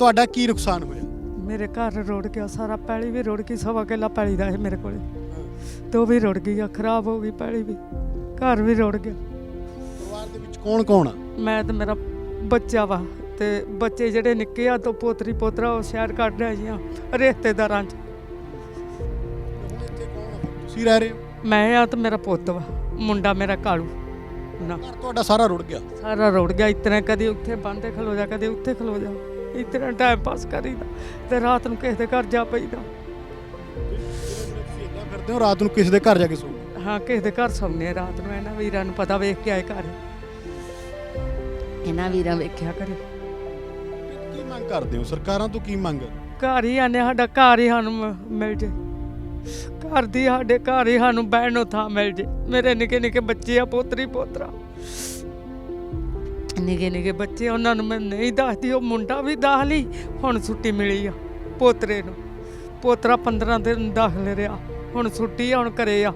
ਤੁਹਾਡਾ ਕੀ ਨੁਕਸਾਨ ਹੋਇਆ? ਮੇਰੇ ਘਰ ਰੁੜ ਗਿਆ ਸਾਰਾ ਪੈਲੀ ਵੀ ਰੁੜ ਗਈ ਸਵਾ ਕਿੱਲਾ ਪੈਲੀ ਦਾ ਹੈ ਮੇਰੇ ਕੋਲੇ। ਤੇ ਉਹ ਵੀ ਰੁੜ ਗਈ ਆ ਖਰਾਬ ਹੋ ਗਈ ਪੈਲੀ ਵੀ ਘਰ ਵੀ ਰੁੜ ਗਿਆ। ਪਰਿਵਾਰ ਦੇ ਵਿੱਚ ਕੌਣ ਕੌਣ ਆ? ਮੈਂ ਤੇ ਮੇਰਾ ਬੱਚਾ ਵਾ ਤੇ ਬੱਚੇ ਜਿਹੜੇ ਨਿੱਕੇ ਆ ਤੋਂ ਪੋਤਰੀ ਪੋਤਰਾ ਉਹ ਸ਼ਹਿਰ ਕੱਢ ਰਿਹਾ ਜੀਆਂ ਰਿਸ਼ਤੇਦਾਰਾਂ 'ਚ। ਹੁਣ ਇੱਥੇ ਕੌਣ ਆ? ਤੁਸੀਂ ਰਹਿ ਰਹੇ ਹੋ? ਮੈਂ ਆ ਤੇ ਮੇਰਾ ਪੁੱਤ ਵਾ ਮੁੰਡਾ ਮੇਰਾ ਕਾਲੂ। ਨਾ। ਘਰ ਤੁਹਾਡਾ ਸਾਰਾ ਰੁੜ ਗਿਆ? ਸਾਰਾ ਰੁੜ ਗਿਆ ਇਤਨਾ ਕਦੇ ਉੱਥੇ ਬੰਦੇ ਖਲੋ ਜਾ ਕਦੇ ਉੱਥੇ ਖਲੋ ਜਾ ਇਤਨਾ ਟਾਈਮ ਪਾਸ ਕਰੀਦਾ ਤੇ ਰਾਤ ਨੂੰ ਕਿਸੇ ਦੇ ਘਰ ਜਾ ਪਈਦਾ। ਤੁਸੀਂ ਇਦਾਂ ਕਰਦੇ ਹੋ ਰਾਤ ਨੂੰ ਕਿਸੇ ਦੇ ਘਰ ਜਾ ਕੇ ਸੋ ਹਾਂ? ਕਿਸੇ ਦੇ ਘਰ ਸੌਂਦੇ ਆ ਰਾਤ ਨੂੰ ਇਹਨਾਂ ਵੀਰਾਂ ਨੂੰ ਪਤਾ ਵੇਖ ਕੇ ਆਏ ਘਰ। ਇਹਨਾਂ ਵੀਰਾਂ ਵੇਖਿਆ ਕਰੇ ਕੀ ਮੰਗ ਕਰਦੇ ਹੋ? ਸਰਕਾਰਾਂ ਤੋਂ ਕੀ ਮੰਗ? ਘਰ ਹੀ ਆਨੇ ਸਾਡਾ ਘਰ ਹੀ ਸਾਨੂੰ ਮਿਲ ਜੇ। ਘਰ ਦੀ ਸਾਡੇ ਘਰ ਹੀ ਸਾਨੂੰ ਬਹਿਣ ਨੂੰ ਥਾਂ ਮਿਲ ਜੇ। ਮੇਰੇ ਨਿੱਕੇ ਨਿੱਕੇ ਬੱਚੇ ਆ ਪੋਤਰੀ ਪੋਤਰਾ ਨਿੱਕੇ ਨਿੱਕੇ ਬੱਚੇ ਉਹਨਾਂ ਨੂੰ ਮੈਂ ਨਹੀਂ ਦੱਸਦੀ, ਉਹ ਮੁੰਡਾ ਵੀ ਦਾਖਲੀ ਹੁਣ ਛੁੱਟੀ ਮਿਲੀ ਆ ਪੋਤਰੇ ਨੂੰ। ਪੋਤਰਾ 15 ਦਿਨ ਦਾਖਲ ਰਿਹਾ, ਹੁਣ ਛੁੱਟੀ ਆ, ਹੁਣ ਘਰੇ ਆ।